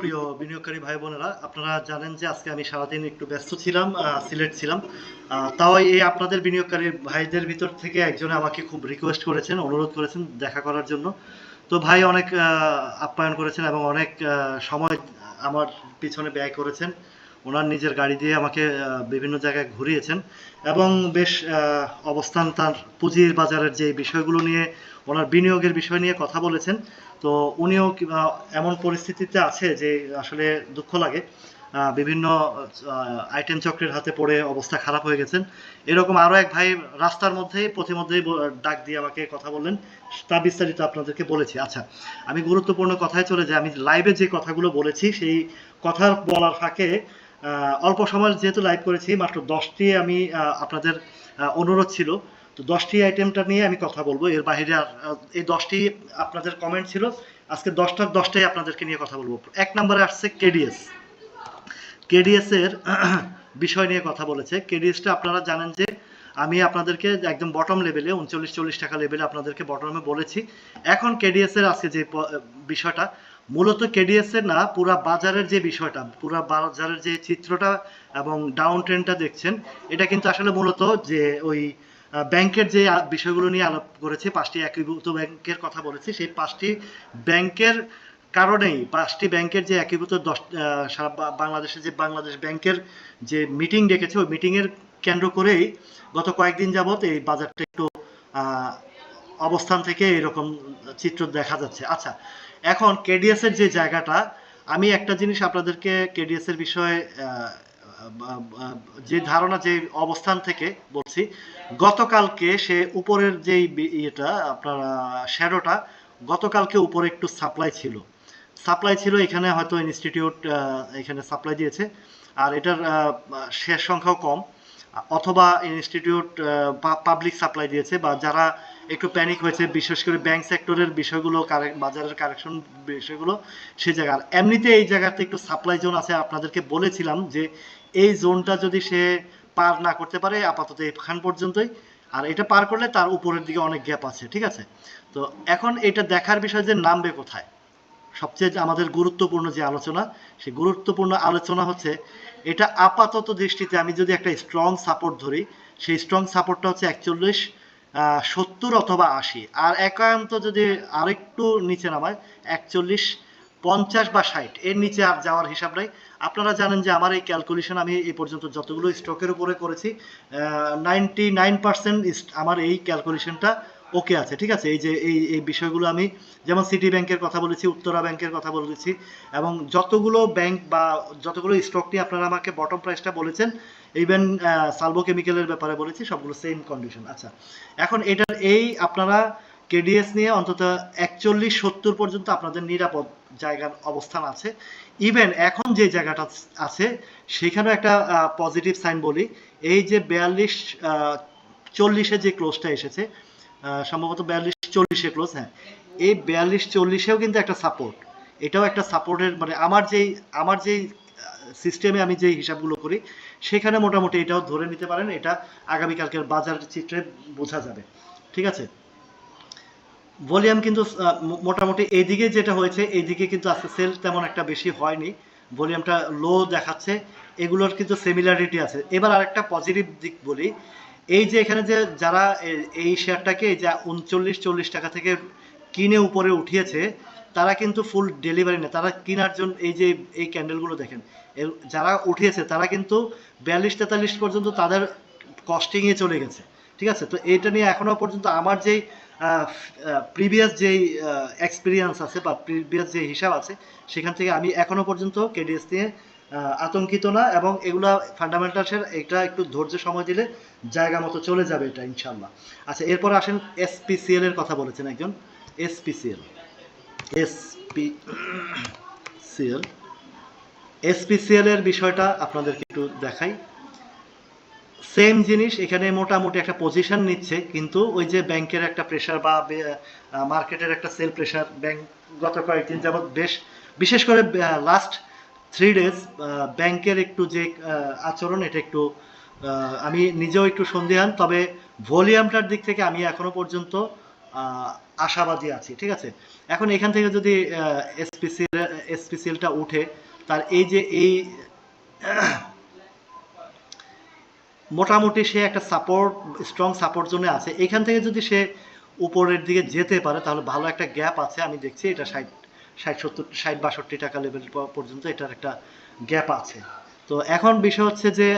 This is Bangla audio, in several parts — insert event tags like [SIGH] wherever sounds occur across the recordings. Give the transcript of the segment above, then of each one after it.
প্রিয় বিনিয়োগকারী ভাই বোনেরা, আপনারা জানেন যে আজকে আমি সারাদিন একটু ব্যস্ত ছিলাম সিলেট ছিলাম। তাও এই আপনাদের বিনিয়োগকারী ভাইদের ভিতর থেকে আমাকে খুব রিকোয়েস্ট করেছেন, অনুরোধ করেছেন দেখা করার জন্য। তো ভাই অনেক আপ্যায়ন করেছেন এবং অনেক সময় আমার পিছনে ব্যয় করেছেন। ওনার নিজের গাড়ি দিয়ে আমাকে বিভিন্ন জায়গায় ঘুরিয়েছেন এবং বেশ অবস্থান তার পুঁজির বাজারের যে বিষয়গুলো নিয়ে ওনার বিনিয়োগের বিষয় নিয়ে কথা বলেছেন। তো উনিও এমন পরিস্থিতিতে আছে যে আসলে দুঃখ লাগে। বিভিন্ন আইটেম চক্রের হাতে পড়ে অবস্থা খারাপ হয়ে গেছেন। এরকম আরও এক ভাই রাস্তার মধ্যেই, পথিমধ্যেই ডাক দিয়ে আমাকে কথা বললেন। তা বিস্তারিত আপনাদেরকে বলেছি। আচ্ছা আমি গুরুত্বপূর্ণ কথায় চলে যাই। আমি লাইভে যে কথাগুলো বলেছি, সেই কথা বলার ফাঁকে অল্প সময় যেহেতু লাইভ করেছি, মাত্র দশটি আমি আপনাদের অনুরোধ ছিল। তো দশটি আইটেমটা নিয়ে আমি কথা বলব। এর বাইরে আর এই দশটি আপনাদের কমেন্ট ছিল। আজকে দশটার দশটাই আপনাদেরকে নিয়ে কথা বলব। এক নম্বরে আসছে কেডিএস কেডিএস এর [CLEARS THROAT] বিষয় নিয়ে কথা বলেছে। কেডিএসটা আপনারা জানেন যে, আমি আপনাদেরকে একদম বটম লেভেলে উনচল্লিশ, চল্লিশ টাকা লেভেলে আপনাদেরকে বটমে বলেছি। এখন কেডিএস এর আজকে যে বিষয়টা, মূলত কেডিএস এর না, পুরা বাজারের যে বিষয়টা, পুরা বাজারের যে চিত্রটা এবং ডাউন ট্রেন্ডটা দেখছেন, এটা কিন্তু আসলে মূলত যে ওই ব্যাংকের যে বিষয়গুলো নিয়ে আলাপ করেছি, পাঁচটি একীভূত ব্যাংকের কথা বলেছি, সেই পাঁচটি ব্যাংকের কারণেই, পাঁচটি ব্যাংকের যে একীভূত দশ সারা বাংলাদেশে যে বাংলাদেশ ব্যাংকের যে মিটিং ডেকেছে, ওই মিটিংয়ের কেন্দ্র করেই গত কয়েকদিন যাবত এই বাজারটা একটু অবস্থান থেকে এরকম চিত্র দেখা যাচ্ছে। আচ্ছা এখন কেডিএস এর যে জায়গাটা, আমি একটা জিনিস আপনাদেরকে কেডিএস এর বিষয়ে যে ধারণা, যে অবস্থান থেকে বলছি, গতকালকে সে উপরের যে ইয়েটা, আপনার শ্যাডোটা, গতকালকে উপরে একটু সাপ্লাই ছিল। সাপ্লাই ছিল, এখানে হয়তো ইনস্টিটিউট এখানে সাপ্লাই দিয়েছে। আর এটার শেয়ার সংখ্যাও কম। অথবা ইনস্টিটিউট পাবলিক সাপ্লাই দিয়েছে বা যারা একটু প্যানিক হয়েছে, বিশেষ করে ব্যাংক সেক্টরের বিষয়গুলো বাজারের কারেকশন বিষয়গুলো, সেই জায়গা। আর এমনিতে এই জায়গাতে একটু সাপ্লাই জোন আছে, আপনাদেরকে বলেছিলাম যে এই জোনটা যদি সে পার না করতে পারে, আপাতত এখান পর্যন্তই। আর এটা পার করলে তার উপরের দিকে অনেক গ্যাপ আছে, ঠিক আছে? তো এখন এটা দেখার বিষয় যে নামবে কোথায়? সবচেয়ে আমাদের গুরুত্বপূর্ণ যে আলোচনা, সেই গুরুত্বপূর্ণ আলোচনা হচ্ছে, এটা আপাতত দৃষ্টিতে আমি যদি একটা স্ট্রং সাপোর্ট ধরি, সেই স্ট্রং সাপোর্টটা হচ্ছে একচল্লিশ সত্তর অথবা আশি। আর একান্ত যদি আরেকটু নিচে নামায়, একচল্লিশ, পঞ্চাশ বা ষাট, এর নিচে আর যাওয়ার হিসাব নাই। আপনারা জানেন যে আমার এই ক্যালকুলেশন আমি এই পর্যন্ত যতগুলো স্টকের উপরে করেছি নাইনটি নাইন পার্সেন্ট আমার এই ক্যালকুলেশনটা ওকে আছে, ঠিক আছে? এই যে, এই এই বিষয়গুলো আমি যেমন সিটি ব্যাংকের কথা বলেছি, উত্তরা ব্যাংকের কথা বলেছি এবং যতগুলো ব্যাংক বা যতগুলো স্টক নিয়ে আপনারা আমাকে বটম প্রাইসটা বলেছেন ইভেন সালভো কেমিক্যালের ব্যাপারে বলেছি, সবগুলো সেম কন্ডিশন আচ্ছা এখন এটার এই আপনারা কেডিএস নিয়ে অন্তত একচল্লিশ সত্তর পর্যন্ত আপনাদের নিরাপদ জায়গার অবস্থান আছে। ইভেন এখন যে জায়গাটা আছে, সেখানেও একটা পজিটিভ সাইন বলি, এই যে বিয়াল্লিশ চল্লিশে যে ক্লোজটা এসেছে সম্ভবত বিয়াল্লিশ চল্লিশে ক্লোজ হ্যাঁ। এই বিয়াল্লিশ চল্লিশেও কিন্তু একটা সাপোর্ট এটাও একটা সাপোর্টের মানে আমার যেই আমার যেই সিস্টেমে আমি যেই হিসাবগুলো করি, সেখানে মোটামুটি এটাও ধরে নিতে পারেন, এটা আগামীকালকের বাজার চিত্রে বোঝা যাবে। ঠিক আছে? ভলিউম কিন্তু মোটামুটি এইদিকে যেটা হয়েছে এইদিকে কিন্তু আজকে সেল তেমন একটা বেশি হয়নি। ভলিউমটা লো দেখাচ্ছে, এগুলোর কিন্তু সিমিলারিটি আছে। এবার আরেকটা পজিটিভ দিক বলি এই যে এখানে যে যারা এই শেয়ারটাকে যে উনচল্লিশ, চল্লিশ টাকা থেকে কিনে উপরে উঠিয়েছে, তারা কিন্তু ফুল ডেলিভারি নেয়। তারা কেনার জন্য এই যে এই ক্যান্ডেলগুলো দেখেন যারা উঠিয়েছে, তারা কিন্তু বিয়াল্লিশ, তেতাল্লিশ পর্যন্ত তাদের কস্টিংয়ে চলে গেছে। ঠিক আছে? তো এটা নিয়ে এখনও পর্যন্ত আমার যেই প্রিভিয়াস যেই এক্সপিরিয়েন্স আছে বা প্রিভিয়াস যে হিসাব আছে, সেখান থেকে আমি এখনও পর্যন্ত কেডিএস নিয়ে আতঙ্কিত না এবং এগুলা ফান্ডামেন্টালসের এটা একটু ধৈর্য সময় দিলে জায়গা মতো চলে যাবে এটা ইনশাল্লাহ আচ্ছা এরপর আসেন এসপিসিএল এর কথা বলেছেন একজন। এসপিসিএল এসপিসিএল এসপিসিএল এর বিষয়টা আপনাদেরকে একটু দেখাই। সেম জিনিস, এখানে মোটামুটি একটা পজিশন নিচ্ছে, কিন্তু ওই যে ব্যাংকের একটা প্রেশার বা মার্কেটের একটা সেল প্রেশার ব্যাংক গত কয়েকদিন যাবৎ বেশ, বিশেষ করে লাস্ট থ্রি ডেজ ব্যাংকের একটু যে আচরণ, এটা একটু আমি নিজেও একটু সন্দেহান, তবে ভলিউমটার দিক থেকে আমি এখনও পর্যন্ত আশাবাদী আছি, ঠিক আছে? এখন এখান থেকে যদি এসপিসিএল এসপিসিএলটা উঠে, তার এই যে এই, মোটামুটি সে একটা সাপোর্ট স্ট্রং সাপোর্ট জোনে আছে, এখান থেকে যদি সে উপরের দিকে যেতে পারে, তাহলে ভালো একটা গ্যাপ আছে, আমি দেখছি, এটা ষাট ষাট সত্তর, ষাট বাষট্টি টাকা লেভেল পর্যন্ত এটার একটা গ্যাপ আছে। তো এখন বিষয় হচ্ছে যে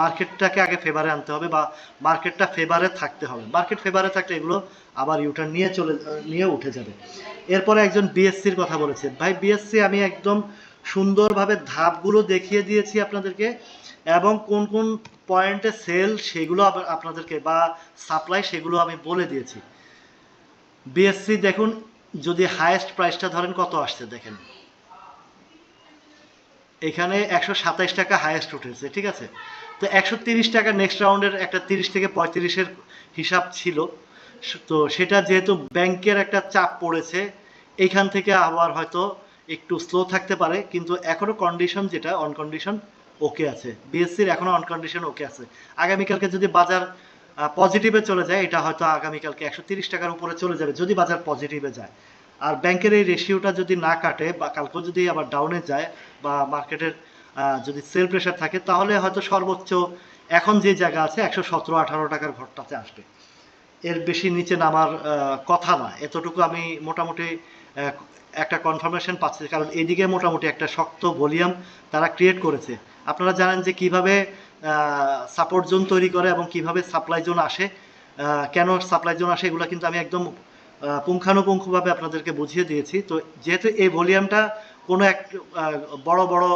মার্কেটটাকে আগে ফেভারে আনতে হবে বা মার্কেটটা ফেভারে থাকতে হবে। মার্কেট ফেভারে থাকলে এগুলো আবার ইউটার নিয়ে চলে, নিয়ে উঠে যাবে। এরপরে একজন বিএসসির কথা বলেছে। ভাই বিএসসি আমি একদম সুন্দরভাবে ধাপগুলো দেখিয়ে দিয়েছি আপনাদেরকে এবং কোন কোন পয়েন্টে সেল সেগুলো আপনাদেরকে বা সাপ্লাই সেগুলো আমি বলে দিয়েছি। বিএসসি দেখুন যদি হায়েস্ট প্রাইসটা ধরেন কত আসছে দেখেন? এখানে একশো সাতাইশ টাকা হায়েস্ট উঠেছে, ঠিক আছে? তো একশো তিরিশ টাকা নেক্সট রাউন্ডের একটা তিরিশ থেকে পঁয়ত্রিশের হিসাব ছিল। তো সেটা যেহেতু ব্যাংকের একটা চাপ পড়েছে, এইখান থেকে আবার হয়তো একটু স্লো থাকতে পারে, কিন্তু এখনও কন্ডিশন যেটা অন কন্ডিশন ওকে আছে। বিএসসির এখনও অন কন্ডিশন ওকে আছে। আগামীকালকে যদি বাজার পজিটিভে চলে যায়, এটা হয়তো আগামীকালকে একশো তিরিশ টাকার উপরে চলে যাবে, যদি বাজার পজিটিভে যায়। আর ব্যাংকের এই রেশিওটা যদি না কাটে, বা কালকেও যদি আবার ডাউনে যায়, বা মার্কেটের যদি সেল প্রেশার থাকে, তাহলে হয়তো সর্বোচ্চ এখন যে জায়গা আছে, একশো সতেরো আঠারো টাকার ঘরটাতে আসবে। এর বেশি নিচে নামার কথা না। এতটুকু আমি মোটামুটি একটা কনফার্মেশন পাচ্ছি। কারণ এদিকে মোটামুটি একটা শক্ত ভলিউম তারা ক্রিয়েট করেছে। আপনারা জানেন যে কীভাবে সাপোর্ট জোন তৈরি করে এবং কীভাবে সাপ্লাই জোন আসে কেন সাপ্লাই জোন আসে এগুলো কিন্তু আমি একদম পুঙ্খানুপুঙ্খভাবে আপনাদেরকে বুঝিয়ে দিয়েছি। তো যেহেতু এই ভলিউমটা কোনো এক বড় বড়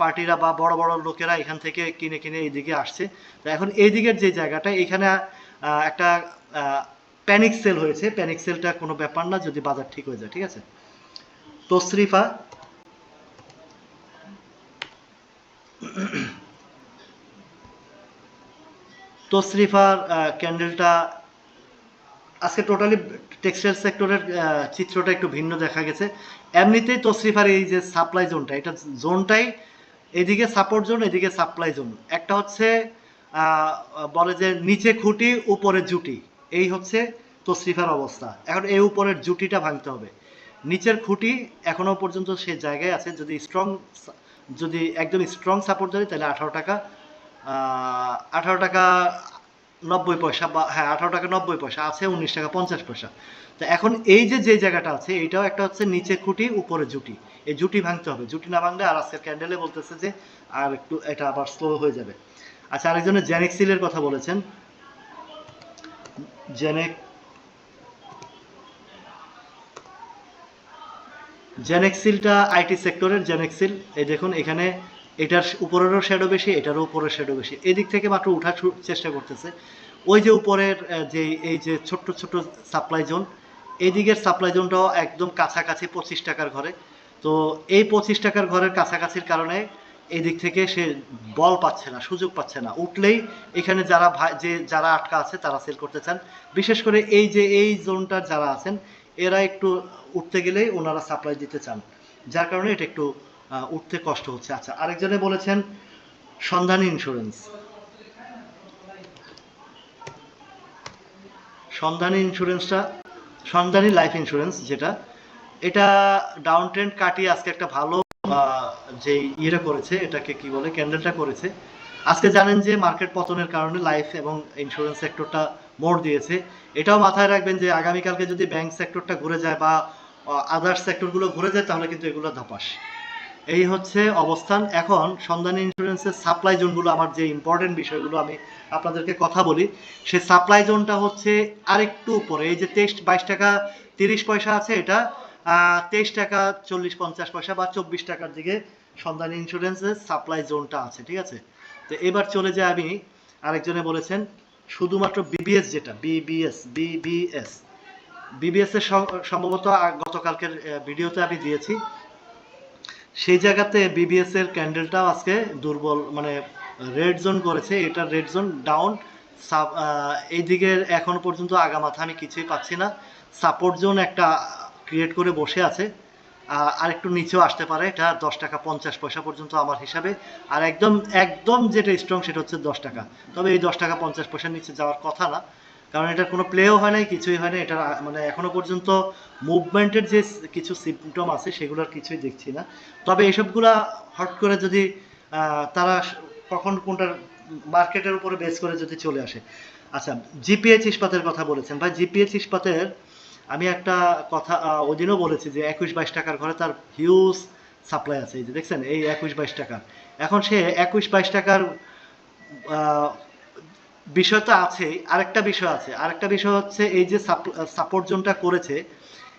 পার্টিরা বা বড় বড় লোকেরা এখান থেকে কিনে কিনে এইদিকে আসছে। তো এখন এই দিকের যে জায়গাটা, এখানে একটা প্যানিক সেল হয়েছে। প্যানিক সেলটা কোনো ব্যাপার না, যদি বাজার ঠিক হয়ে যায়, ঠিক আছে? তসরিফা তসরিফার ক্যান্ডেলটা, আজকে টোটালি টেক্সটাইল সেক্টরের চিত্রটা একটু ভিন্ন দেখা গেছে। এমনিতেই তসরিফার এই যে সাপ্লাই জোনটা এটা জোনটাই এদিকে সাপোর্ট জোন এদিকে সাপ্লাই জোন একটা হচ্ছে বলে যে নিচে খুঁটি, উপরে জুটি। এই হচ্ছে তসরিফার অবস্থা। এখন এই উপরের জুটিটা ভাঙতে হবে। নিচের খুঁটি এখনও পর্যন্ত সে জায়গায় আছে। যদি স্ট্রং যদি একদম স্ট্রং সাপোর্ট ধরি তাহলে আঠারো টাকা আঠারো টাকা নব্বই পয়সা বা হ্যাঁ আঠারো টাকা নব্বই পয়সা, আছে উনিশ টাকা পঞ্চাশ পয়সা। তো এখন এই যে যে জায়গাটা আছে, এইটাও একটা হচ্ছে নিচে খুঁটি, উপরে জুটি। এই জুটি ভাঙতে হবে। জুটি না ভাঙলে আর আজকের ক্যান্ডেলে বলতেছে যে আর একটু এটা আবার স্লো হয়ে যাবে। আচ্ছা আরেকজনের জেনেক্সিলের কথা বলেছেন। জেনেক জেনেক্সিলটা আইটি সেক্টরের জেনেক্সিল এই দেখুন, এখানে এটার উপরেরও শ্যাডো বেশি, এটারও উপরের শ্যাডো বেশি। এদিক থেকে মাত্র উঠার চেষ্টা করতেছে। ওই যে উপরের যে, এই যে ছোট্ট ছোট্ট সাপ্লাই জোন এদিকের সাপ্লাই জোনটাও একদম কাছাকাছি পঁচিশ টাকার ঘরে। তো এই পঁচিশ টাকার ঘরের কাছাকাছির কারণে এই দিক থেকে সে বল পাচ্ছে না, সুযোগ পাচ্ছে না। উঠলেই এখানে যারা যে, যারা আটকা আছে, তারা সেল করতে চান। বিশেষ করে এই যে, এই জোনটার যারা আছেন, এরা একটু উঠতে গেলেই ওনারা সাপ্লাই দিতে চান। যার কারণে এটা একটু উঠতে কষ্ট হচ্ছে। আচ্ছা আরেকজনে বলেছেন, সন্ধানী ইন্স্যুরেন্স সন্ধানী ইন্স্যুরেন্সটা সন্ধানী লাইফ ইন্স্যুরেন্স যেটা, এটা ডাউন ট্রেন্ড কাটিয়ে আজকে একটা ভালো যে ইয়েটা করেছে, এটাকে কি বলে ক্যান্ডেলটা করেছে। আজকে জানেন যে মার্কেট পতনের কারণে লাইফ এবং ইন্স্যুরেন্স সেক্টরটা মোড় দিয়েছে। এটাও মাথায় রাখবেন যে আগামীকালকে যদি ব্যাংক সেক্টরটা ঘুরে যায় বা আদার্স সেক্টরগুলো ঘুরে যায়, তাহলে কিন্তু এগুলো ধাপাস। এই হচ্ছে অবস্থান। এখন সন্ধানী ইন্স্যুরেন্সের সাপ্লাই জোনগুলো আমার যে ইম্পর্টেন্ট বিষয়গুলো আমি আপনাদেরকে কথা বলি সে সাপ্লাই জোনটা হচ্ছে আরেকটু উপরে। এই যে তেইশ, বাইশ টাকা তিরিশ পয়সা আছে এটা তেইশ টাকা চল্লিশ পঞ্চাশ পয়সা বা চব্বিশ টাকার দিকে সন্ধানী ইন্স্যুরেন্সের সাপ্লাই জোনটা আছে, ঠিক আছে? তো এবার চলে যায় আমি, আরেকজনে বলেছেন, শুধুমাত্র বিবিএস যেটা বিবিএস বিবিএস বিবিএস এর সম্ভবত গতকালকের ভিডিওতে আমি দিয়েছি। সেই জায়গাতে বিবিএস এর ক্যান্ডেলটাও আজকে দুর্বল মানে রেড জোন করেছে। এটা রেড জোন ডাউন সাব এইদিকে এখন পর্যন্ত আগামাথা আমি কিছুই পাচ্ছি না। সাপোর্ট জোন একটা ক্রিয়েট করে বসে আছে। আর একটু নিচেও আসতে পারে। এটা দশ টাকা পঞ্চাশ পয়সা পর্যন্ত আমার হিসাবে। আর একদম একদম যেটা স্ট্রং সেটা হচ্ছে দশ টাকা। তবে এই দশ টাকা পঞ্চাশ পয়সার নিচে যাওয়ার কথা না। কারণ এটার কোনো প্লেও হয় নাই কিছুই হয় না এটা মানে এখনও পর্যন্ত মুভমেন্টের যে কিছু সিমটম আছে সেগুলোর কিছুই দেখছি না। তবে এসবগুলা হট করে যদি তারা কখন কোনটার মার্কেটের উপরে বেস করে যদি চলে আসে। আচ্ছা জিপিএইচ ইস্পাতের কথা বলেছেন। ভাই জিপিএইচ ইস্পাতের আমি একটা কথা আহ, ওই দিনও বলেছি যে একুশ বাইশ টাকার ঘরে তার হিউজ সাপ্লাই আছে। এই যে দেখছেন এই একুশ বাইশ টাকার। এখন সে একুশ বাইশ টাকার আহ, বিষয় তো আছেই আরেকটা বিষয় আছে। আরেকটা বিষয় হচ্ছে এই যে সাপোর্ট জোনটা করেছে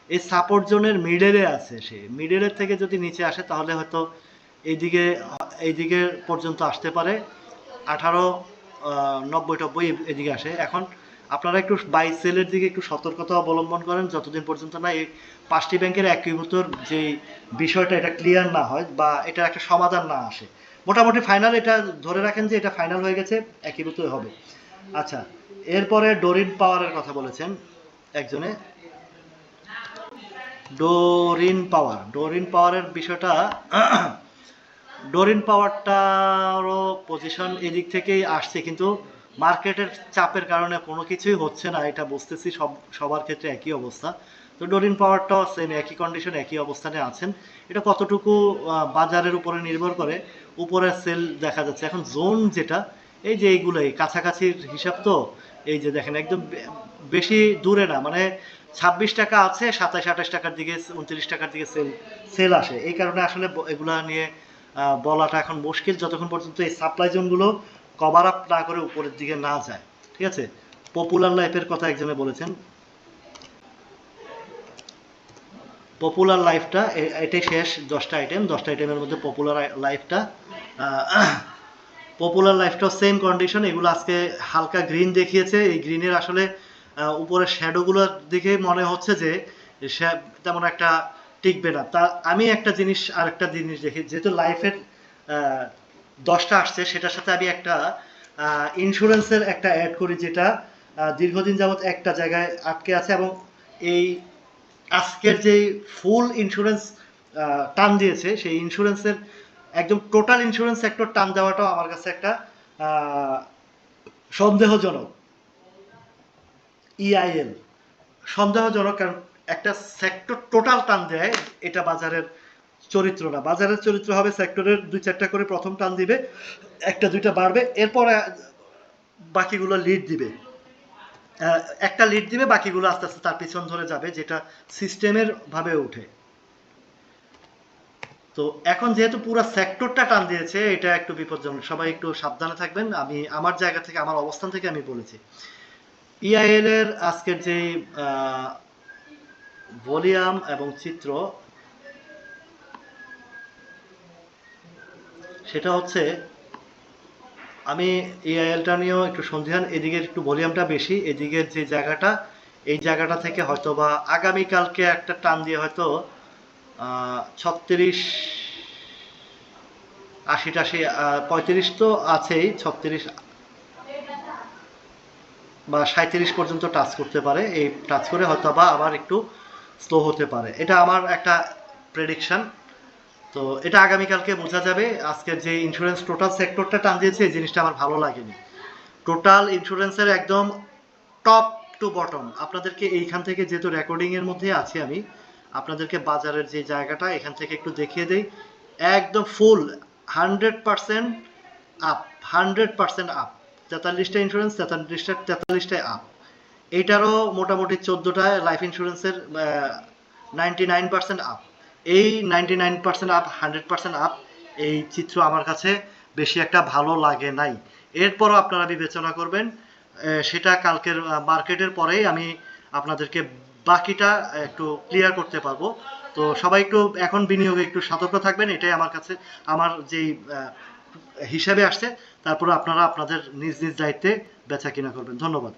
এই সাপোর্ট জোনের মিডলে আছে সে। মিডলের থেকে যদি নিচে আসে তাহলে হয়তো এইদিকে এইদিকে পর্যন্ত আসতে পারে। আঠারো নব্বই টব্বই এদিকে আসে। এখন আপনারা একটু বাই সেলের দিকে একটু সতর্কতা অবলম্বন করেন। যতদিন পর্যন্ত না এই পাঁচটি ব্যাংকের একীভূতর যে বিষয়টা এটা ক্লিয়ার না হয় বা এটার একটা সমাধান না আসে। মোটামুটি ফাইনাল এটা ধরে রাখেন যে এটা ফাইনাল হয়ে গেছে একীভূত হবে। আচ্ছা এরপরে ডোরিন পাওয়ারের কথা বলেছেন একজনে। ডোরিন পাওয়ার, ডোরিন পাওয়ারের বিষয়টা, [COUGHS] ডোরিন পাওয়ারটারও পজিশন এদিক থেকেই আসছে, কিন্তু মার্কেটের চাপের কারণে কোনো কিছুই হচ্ছে না, এটা বুঝতেছি, সব, সবার ক্ষেত্রে একই অবস্থা। তো ডোরিন পাওয়ারটাও সেম একই কন্ডিশন একই অবস্থানে আছেন। এটা কতটুকু বাজারের উপরে নির্ভর করে উপরে সেল দেখা যাচ্ছে। এখন জোন যেটা, এই যে এইগুলোই, কাছাকাছির হিসাব তো, এই যে দেখেন একদম বেশি দূরে না মানে ছাব্বিশ টাকা আছে, সাতাশ, আঠাশ টাকার দিকে, উনত্রিশ টাকার দিকে সেল সেল আসে। এই কারণে আসলে এগুলা নিয়ে বলাটা এখন মুশকিল, যতক্ষণ পর্যন্ত এই সাপ্লাই জোনগুলো কভার আপ না করে উপরের দিকে না যায়। ঠিক আছে? পপুলার লাইফের কথা একজনে বলেছেন পপুলার লাইফটা এটাই শেষ, দশটা আইটেম দশটা আইটেমের মধ্যে পপুলার লাইফটা পপুলার লাইফটাও সেম কন্ডিশন এগুলো আজকে হালকা গ্রিন দেখিয়েছে। এই গ্রিনের আসলে উপরের শ্যাডোগুলোর দিকে মনে হচ্ছে যে তেমন একটা টিকবে না। তা আমি একটা জিনিস, আরেকটা জিনিস দেখি, যেহেতু লাইফের দশটা আসছে, সেটার সাথে আমি একটা ইন্স্যুরেন্সের একটা অ্যাড করি, যেটা দীর্ঘদিন যাবত একটা জায়গায় আটকে আছে এবং এই আজকের যে ফুল ইন্স্যুরেন্স টান দিয়েছে, সেই ইন্স্যুরেন্সের একদম টোটাল ইন্স্যুরেন্স সেক্টর টান দেওয়াটাও আমার কাছে একটা সন্দেহজনক। ইআইএল সন্দেহজনক কারণ একটা সেক্টর টোটাল টান দেয়, এটা বাজারের চরিত্র না। বাজারের চরিত্র হবে সেক্টরের দুই চারটা করে প্রথম টান দিবে, একটা দুইটা বাড়বে, এরপর বাকিগুলো লিড দিবে। একটা লিড দিবে, বাকিগুলো আস্তে আস্তে তার পিছন ধরে যাবে, যেটা সিস্টেমের ভাবে ওঠে। তো এখন যেহেতু পুরো সেক্টরটা টান দিয়েছে, এটা একটু বিপজ্জনক। সবাই একটু সাবধানে থাকবেন। আমি আমার জায়গা থেকে, আমার অবস্থান থেকে আমি বলেছি। ইআইএল এর আজকের যে ভলিউম এবং চিত্র, সেটা হচ্ছে আমি ইআইএলটা নিয়েও একটু সন্ধিহান এদিকের একটু ভলিউমটা বেশি এদিকের যে জায়গাটা, এই জায়গাটা থেকে হয়তো বা আগামীকালকে একটা টান দিয়ে হয়তো ছত্রিশ আশি টাশি পঁয়ত্রিশ তো আছেই, ছত্রিশ বা সাঁত্রিশ পর্যন্ত টাচ করতে পারে। এই টাচ করে হয়তো বা আবার একটু স্লো হতে পারে। এটা আমার একটা প্রেডিকশন তো এটা আগামীকালকে বোঝা যাবে। আজকের যে ইন্স্যুরেন্স টোটাল সেক্টরটা টান দিয়েছে এই জিনিসটা আমার ভালো লাগেনি। টোটাল ইন্স্যুরেন্সের একদম টপ টু বটম আপনাদেরকে এইখান থেকে যেহেতু রেকর্ডিং এর মধ্যে আছি আমি, আপনাদেরকে বাজারের যে জায়গাটা, এখান থেকে একটু দেখিয়ে দেই। একদম full hundred percent up hundred percent up তেতাল্লিশটা insurance তেতাল্লিশটা, তেতাল্লিশটায় আপ এইটারও মোটামুটি চোদ্দোটা লাইফ ইন্স্যুরেন্সের নাইনটি নাইন পার্সেন্ট আপ এই ninety nine percent up hundred percent up এই চিত্র আমার কাছে বেশি একটা ভালো লাগে নাই। এরপরও আপনারা বিবেচনা করবেন সেটা কালকের মার্কেটের পরেই আমি আপনাদেরকে বাকিটা একটু ক্লিয়ার করতে পারব। তো সবাই একটু এখন বিনিয়োগে একটু সতর্ক থাকবেন, এটাই আমার কাছে, আমার যেই হিসাবে আসছে, তারপরে আপনারা আপনাদের নিজ নিজ দায়িত্বে বেচা কিনা করবেন। ধন্যবাদ।